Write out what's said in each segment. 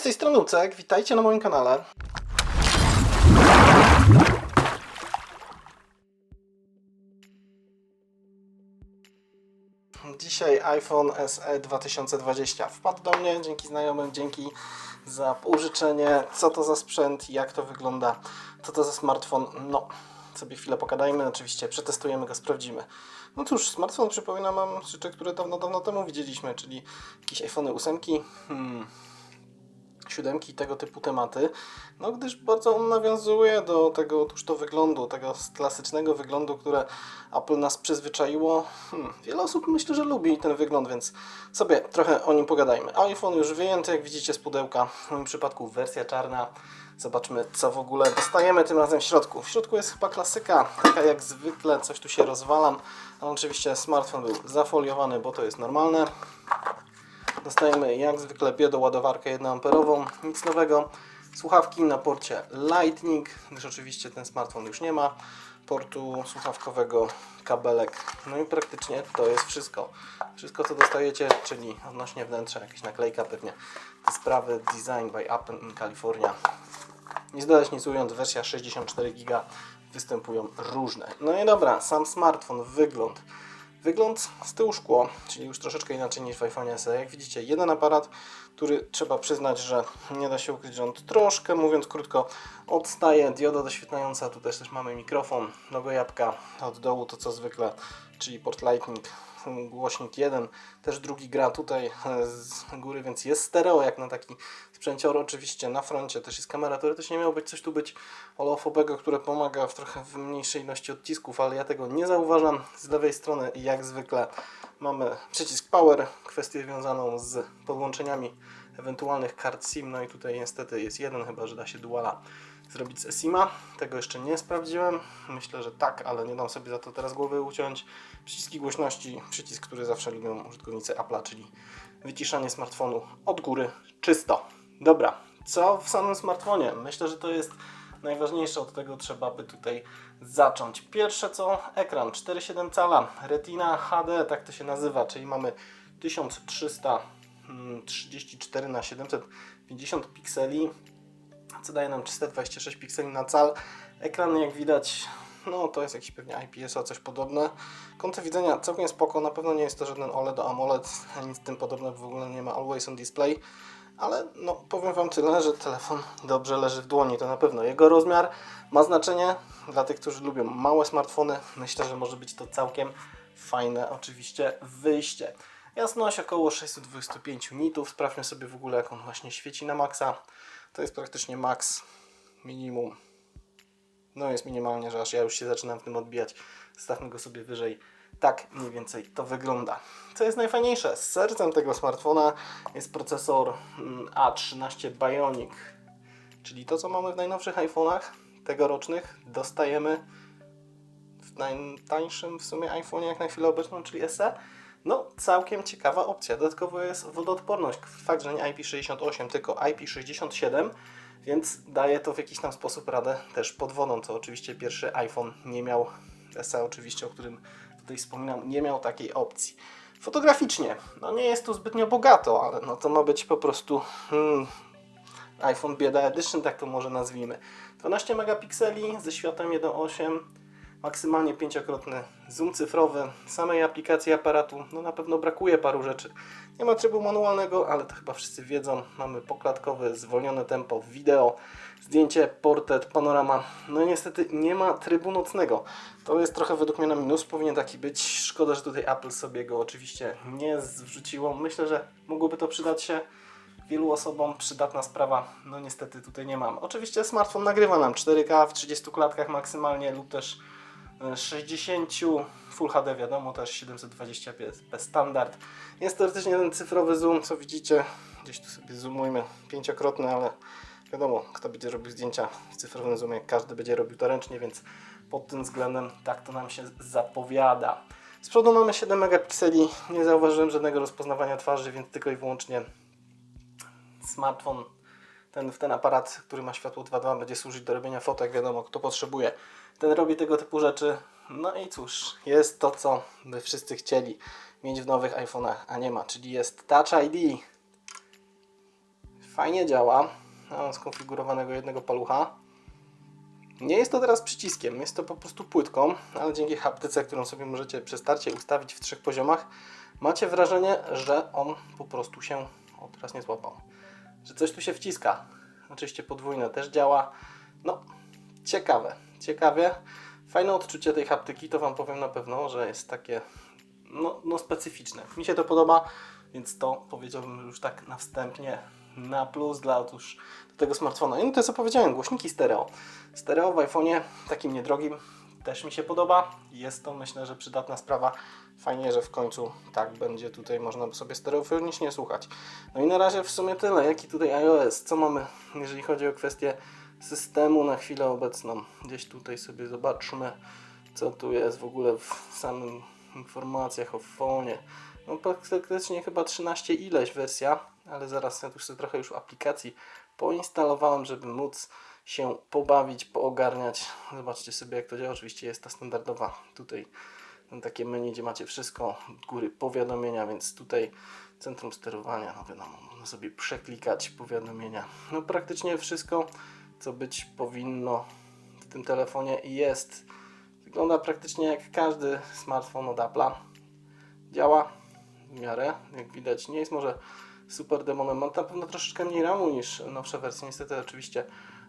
Z tej strony Ucek, witajcie na moim kanale. Dzisiaj iPhone SE 2020 wpadł do mnie dzięki znajomym, dzięki za użyczenie, co to za sprzęt, jak to wygląda, co to za smartfon. No, sobie chwilę pogadajmy, oczywiście przetestujemy go, sprawdzimy. No cóż, smartfon przypomina nam rzeczy, które dawno, dawno temu widzieliśmy, czyli jakieś iPhone 8, hmm, siódemki i tego typu tematy, no gdyż bardzo on nawiązuje do tego to wyglądu, tego klasycznego wyglądu, które Apple nas przyzwyczaiło. Hmm, wiele osób myślę, że lubi ten wygląd, więc sobie trochę o nim pogadajmy. iPhone już wyjęty, jak widzicie z pudełka, w moim przypadku wersja czarna. Zobaczmy, co w ogóle dostajemy tym razem w środku. W środku jest chyba klasyka, taka jak zwykle, coś tu się rozwalam, ale oczywiście smartfon był zafoliowany, bo to jest normalne. Dostajemy jak zwykle biodoładowarkę 1A, nic nowego. Słuchawki na porcie Lightning, gdyż oczywiście ten smartfon już nie ma portu słuchawkowego, kabelek. No i praktycznie to jest wszystko. Wszystko co dostajecie, czyli odnośnie wnętrza, jakaś naklejka pewnie. Te sprawy Design by Apple in California. Nie zdać nic ując, wersja 64 GB występują różne. No i dobra, sam smartfon, wygląd. Wygląd z tyłu szkło, czyli już troszeczkę inaczej niż w iPhone SE. Jak widzicie, jeden aparat, który trzeba przyznać, że nie da się ukryć, że on troszkę, mówiąc krótko, odstaje. Dioda doświetlająca, tu też, mamy mikrofon, logo jabłka od dołu, to co zwykle, czyli port Lightning, głośnik jeden, też drugi gra tutaj e, z góry, więc jest stereo, jak na taki sprzęcior. Oczywiście na froncie też jest kamera, teoretycznie miało być coś tu być olofowego, które pomaga w trochę w mniejszej ilości odcisków, ale ja tego nie zauważam. Z lewej strony, jak zwykle, mamy przycisk Power, kwestię związaną z podłączeniami ewentualnych kart SIM, no i tutaj niestety jest jeden, chyba że da się duala zrobić z eSIMa. Tego jeszcze nie sprawdziłem. Myślę, że tak, ale nie dam sobie za to teraz głowy uciąć. Przyciski głośności, przycisk, który zawsze lubią użytkownicy Apple'a, czyli wyciszanie smartfonu od góry czysto. Dobra, co w samym smartfonie? Myślę, że to jest najważniejsze, od tego trzeba by tutaj zacząć. Pierwsze co, ekran 4,7 cala, Retina HD, tak to się nazywa, czyli mamy 1334 na 750 pikseli, co daje nam 326 pikseli na cal. Ekran jak widać, no to jest jakiś pewnie IPS-a, coś podobne. Kąty widzenia całkiem spoko, na pewno nie jest to żaden OLED do AMOLED, nic tym podobne, w ogóle nie ma Always on Display. Ale no, powiem Wam tyle, że telefon dobrze leży w dłoni, to na pewno. Jego rozmiar ma znaczenie dla tych, którzy lubią małe smartfony. Myślę, że może być to całkiem fajne oczywiście wyjście. Jasność około 625 nitów. Sprawdźmy sobie w ogóle jak on właśnie świeci na maksa. To jest praktycznie max minimum. No jest minimalnie, że aż ja już się zaczynam w tym odbijać. Stawmy go sobie wyżej. Tak mniej więcej to wygląda. Co jest najfajniejsze, sercem tego smartfona jest procesor mm, A13 Bionic, czyli to co mamy w najnowszych iPhone'ach tegorocznych dostajemy w najtańszym w sumie iPhone'ie jak na chwilę obecną, czyli SE. No, całkiem ciekawa opcja. Dodatkowo jest wodoodporność. Fakt, że nie IP68, tylko IP67, więc daje to w jakiś tam sposób radę też pod wodą, co oczywiście pierwszy iPhone nie miał. SE oczywiście, o którym tutaj wspominam, nie miał takiej opcji. Fotograficznie, no nie jest tu zbytnio bogato, ale no to ma być po prostu hmm, iPhone Bieda Edition, tak to może nazwijmy. 12 megapikseli ze światłem 1.8, maksymalnie pięciokrotny zoom cyfrowy, samej aplikacji aparatu, no na pewno brakuje paru rzeczy. Nie ma trybu manualnego, ale to chyba wszyscy wiedzą. Mamy poklatkowe, zwolnione tempo wideo, zdjęcie, portret, panorama. No i niestety nie ma trybu nocnego. To jest trochę według mnie na minus, powinien taki być. Szkoda, że tutaj Apple sobie go oczywiście nie zwróciło. Myślę, że mogłoby to przydać się wielu osobom przydatna sprawa, no niestety tutaj nie mam. Oczywiście smartfon nagrywa nam 4K w 30 klatkach maksymalnie lub też 60 Full HD wiadomo, też 720p standard. Jest teoretycznie ten cyfrowy zoom, co widzicie, gdzieś tu sobie zoomujmy, pięciokrotny, ale wiadomo, kto będzie robił zdjęcia w cyfrowym zoomie, każdy będzie robił to ręcznie, więc pod tym względem tak to nam się zapowiada. Z przodu mamy 7 megapikseli, nie zauważyłem żadnego rozpoznawania twarzy, więc tylko i wyłącznie smartfon, ten, ten aparat, który ma światło 2.2 będzie służyć do robienia fotek, wiadomo kto potrzebuje. Ten robi tego typu rzeczy. No i cóż, jest to co by wszyscy chcieli mieć w nowych iPhone'ach, a nie ma, czyli jest Touch ID. Fajnie działa. Ja mam skonfigurowanego jednego palucha. Nie jest to teraz przyciskiem, jest to po prostu płytką, ale dzięki haptyce, którą sobie możecie przy starcie ustawić w trzech poziomach, macie wrażenie, że on po prostu się, o teraz nie złapał, że coś tu się wciska. Oczywiście podwójne też działa. No, ciekawe, ciekawie. Fajne odczucie tej haptyki, to Wam powiem na pewno, że jest takie no, no specyficzne. Mi się to podoba, więc to powiedziałbym już tak na wstępnie na plus dla otóż tego smartfona. I no to co powiedziałem, głośniki stereo. Stereo w iPhone'ie takim niedrogim też mi się podoba. Jest to myślę, że przydatna sprawa. Fajnie, że w końcu tak będzie tutaj można sobie stereofonicznie słuchać. No i na razie w sumie tyle. Jaki tutaj iOS? Co mamy, jeżeli chodzi o kwestię systemu na chwilę obecną? Gdzieś tutaj sobie zobaczmy, co tu jest w ogóle w samym informacjach o fonie. No praktycznie chyba 13 ileś wersja, ale zaraz ja tu sobie trochę już aplikacji poinstalowałem, żeby móc się pobawić, poogarniać. Zobaczcie sobie jak to działa. Oczywiście jest ta standardowa tutaj takie menu, gdzie macie wszystko, góry powiadomienia, więc tutaj centrum sterowania, no wiadomo, można sobie przeklikać powiadomienia. No praktycznie wszystko, co być powinno w tym telefonie jest. Wygląda praktycznie jak każdy smartfon od Apple'a. Działa w miarę, jak widać. Nie jest może super demonem. Ma na pewno troszeczkę mniej RAMu niż nowsze wersje. Niestety oczywiście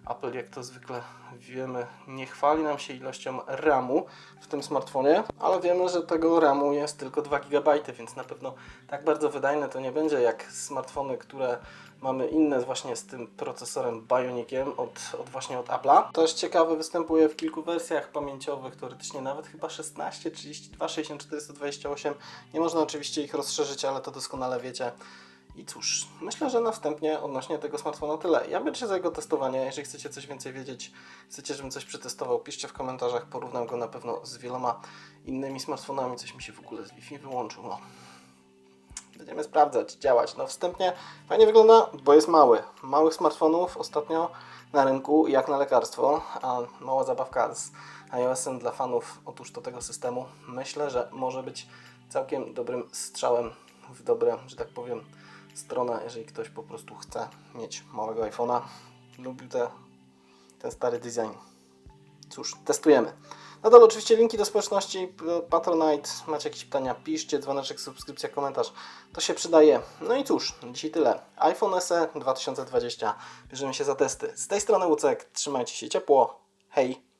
Apple, jak to zwykle wiemy, nie chwali nam się ilością RAMu w tym smartfonie, ale wiemy, że tego RAMu jest tylko 2 GB, więc na pewno tak bardzo wydajne to nie będzie jak smartfony, które mamy inne właśnie z tym procesorem Bioniciem od, od właśnie od Apple'a. Też ciekawe występuje w kilku wersjach pamięciowych, teoretycznie nawet chyba 16, 32, 64, 128. Nie można oczywiście ich rozszerzyć, ale to doskonale wiecie. I cóż, myślę, że na wstępnie odnośnie tego smartfona tyle. Ja będę się za jego testowanie. Jeżeli chcecie coś więcej wiedzieć, chcecie, żebym coś przetestował, piszcie w komentarzach. Porównam go na pewno z wieloma innymi smartfonami. Coś mi się w ogóle z Wi-Fi wyłączył. No. Będziemy sprawdzać, działać. No wstępnie fajnie wygląda, bo jest mały. Małych smartfonów ostatnio na rynku jak na lekarstwo, a mała zabawka z iOS-em dla fanów otóż do tego systemu myślę, że może być całkiem dobrym strzałem w dobre, że tak powiem, stronę, jeżeli ktoś po prostu chce mieć małego iPhone'a, lubił te, ten stary design. Cóż, testujemy. Nadal oczywiście linki do społeczności Patronite. Macie jakieś pytania, piszcie, dzwoneczek, subskrypcja, komentarz. To się przydaje. No i cóż, dzisiaj tyle. iPhone SE 2020. Bierzemy się za testy. Z tej strony Łucek. Trzymajcie się ciepło. Hej!